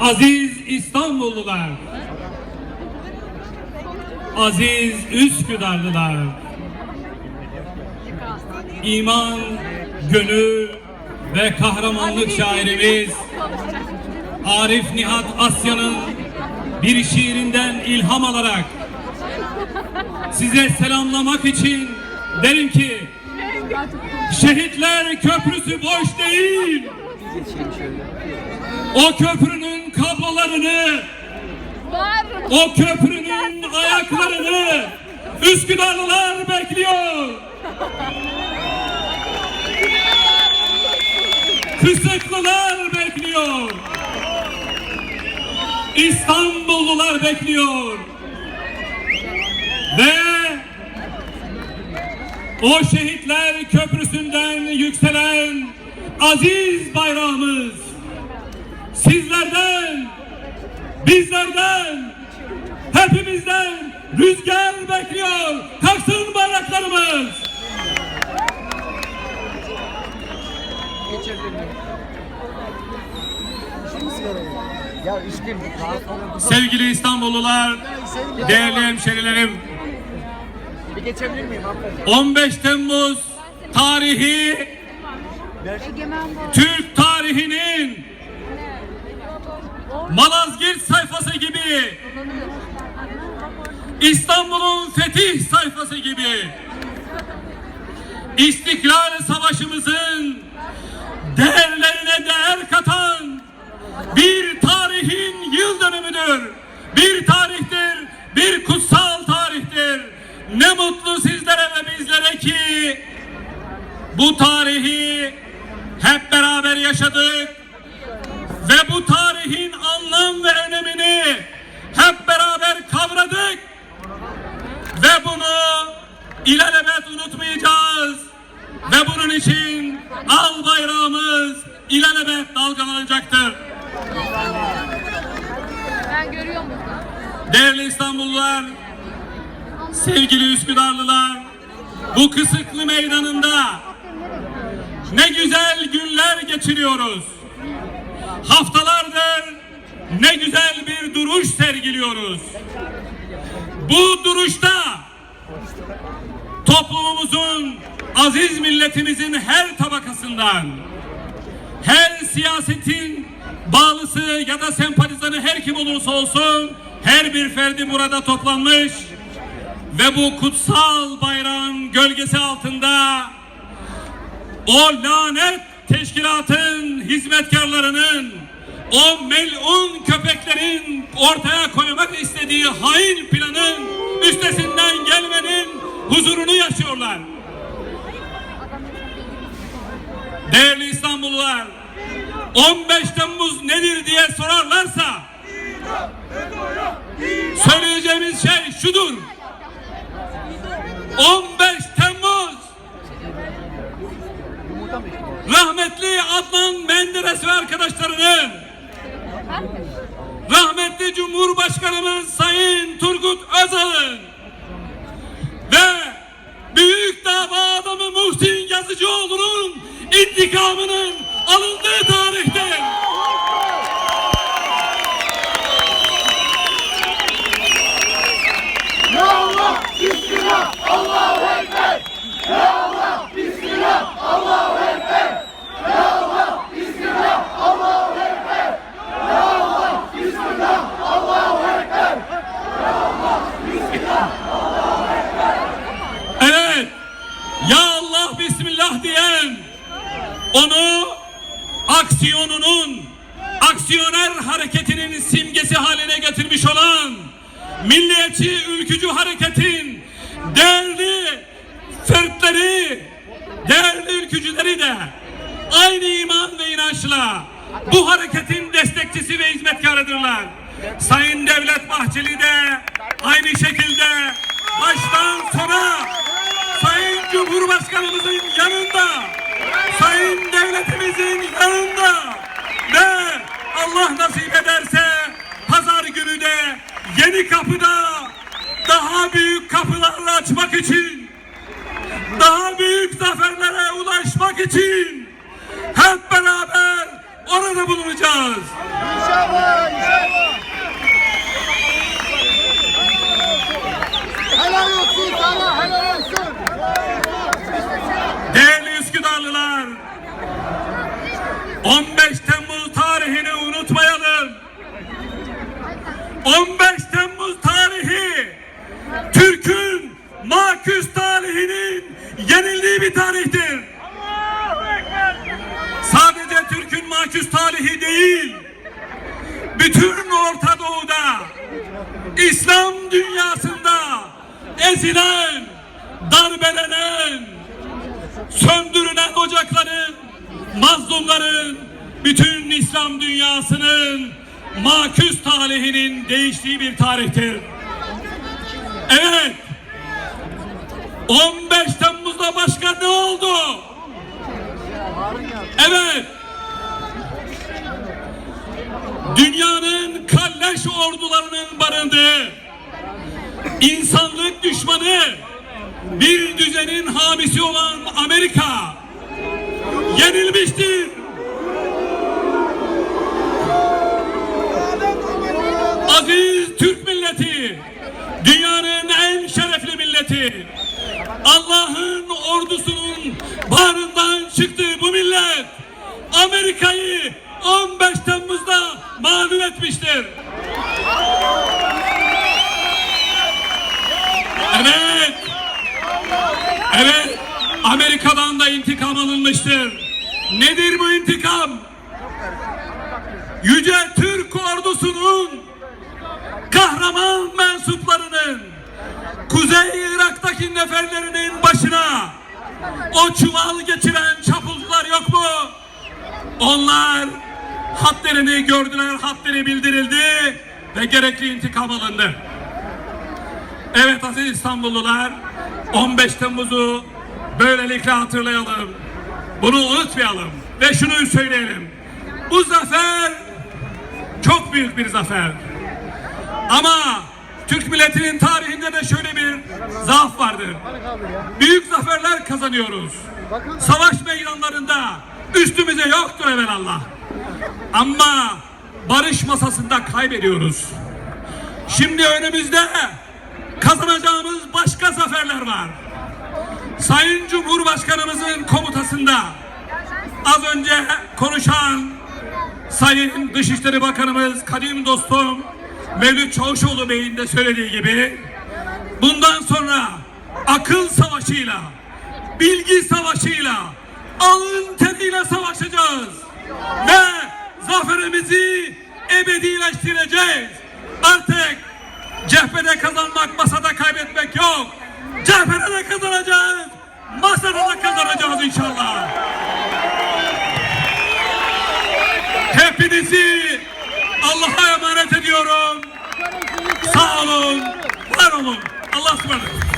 Aziz İstanbullular, aziz Üsküdarlılar, iman, gönül ve kahramanlık şairimiz Arif Nihat Asya'nın bir şiirinden ilham alarak size selamlamak için derim ki Şehitler Köprüsü boş değil. O köprünün kablolarını, o köprünün ayaklarını Üsküdarlılar bekliyor. Kısıklılar bekliyor. İstanbullular bekliyor. Ve o şehitler köprüsünden yükselen aziz bayrağımız sizlerden, bizlerden, hepimizden rüzgar bekliyor. Kalksın bayraklarımız. Sevgili İstanbullular, değerli hemşerilerim, Bir geçebilir miyim hanımefendi? 15 Temmuz tarihi Türk tarihinin Malazgirt sayfası gibi İstanbul'un fetih sayfası gibi İstiklal Savaşımızın değerlerine değer katan bir tarihin yıl dönümüdür. Bir tarihtir, bir kutsal tarihtir. Ne mutlu sizlere ve bizlere ki bu tarihi hep beraber yaşadık ve bu tarihin anlam ve önemini hep beraber kavradık ve bunu ilelebet unutmayacağız ve bunun için al bayrağımız ilelebet dalgalanacaktır. Ben görüyorum burada. Değerli İstanbullular, sevgili Üsküdarlılar, bu kısıklı meydanında ne güzel günler geçiriyoruz. Haftalardır ne güzel bir duruş sergiliyoruz. Bu duruşta toplumumuzun, aziz milletimizin her tabakasından, her siyasetin bağlısı ya da sempatizanı her kim olursa olsun her bir ferdi burada toplanmış ve bu kutsal bayrağın gölgesi altında o lanet teşkilatın hizmetkarlarının o melun köpeklerin ortaya koymak istediği hain planın üstesinden gelmenin huzurunu yaşıyorlar. Değerli İstanbullular, 15 Temmuz nedir diye sorarlarsa söyleyeceğimiz şey şudur. 15 Temmuz rahmetli Adnan Menderes ve arkadaşlarının rahmetli Cumhurbaşkanımız Sayın Turgut Özal'ın ve büyük dava adamı Muhsin Yazıcıoğlu'nun intikamının alındığı tarihtir. Ya Allah! Bismillah! Allahu Ekber! Ya Allah! Bismillah! Allahu Ekber! Ya Allah! Bismillah! Allahu Ekber! Ya Allah! Bismillah! Allahu Ekber! Evet. Ya Allah Bismillah diyen onu aksiyonunun aksiyoner hareketinin simgesi haline getirmiş olan milliyetçi ülkücü hareketin değerli fertleri, değerli ülkücüleri de aynı iman ve inançla bu hareketin destekçisi ve hizmetkarıdırlar. Sayın Devlet Bahçeli de aynı şekilde baştan sona Sayın Cumhurbaşkanımızın yanında, Sayın Devletimizin yanında Allah nasip ederse pazar günü de yeni kapıda daha büyük kapılarla açmak için daha büyük zaferlere ulaşmak için hep beraber orada bulunacağız. İnşallah! bir tarihtir. Sadece Türk'ün mahkus tarihi değil, bütün Orta Doğu'da, İslam dünyasında ezilen, darbelenen, söndürülen ocakların, mazlumların, bütün İslam dünyasının maküs tarihinin değiştiği bir tarihtir. Evet, 10 başka ne oldu? Evet, dünyanın kalleş ordularının barındığı, insanlık düşmanı, bir düzenin hamisi olan Amerika yenilmiştir. Allah'ın ordusunun bağrından çıktığı bu millet, Amerika'yı 15 Temmuz'da mağlup etmiştir. Evet. Evet. Amerika'dan da intikam alınmıştır. Nedir bu intikam? Yüce Türk ordusunun kahraman mensuplarının Kuzey Irak'taki neferlerinin başına o çuval geçiren çapulcular yok mu? Onlar hadlerini gördüler, hadleri bildirildi ve gerekli intikam alındı. Evet aziz İstanbullular 15 Temmuz'u böylelikle hatırlayalım. Bunu unutmayalım ve şunu söyleyelim. Bu zafer çok büyük bir zafer. Ama Türk milletinin tarihinde de şöyle bir zaaf vardır. Büyük zaferler kazanıyoruz. Savaş meydanlarında üstümüze yoktur evelallah. Ama barış masasında kaybediyoruz. Şimdi önümüzde kazanacağımız başka zaferler var. Sayın Cumhurbaşkanımızın komutasında az önce konuşan Sayın Dışişleri Bakanımız kadim dostum Mevlüt Çavuşoğlu Bey'in de söylediği gibi bundan sonra akıl savaşıyla, bilgi savaşıyla, alın teriyle savaşacağız ve zaferimizi ebedileştireceğiz. Artık cephede kazanmak, masada kaybetmek yok. Cephede de kazanacağız, masada da kazanacağız inşallah. Hepinizi Allah'a emanet ediyorum. Sağ olun, var olun. Allah ısmarladık.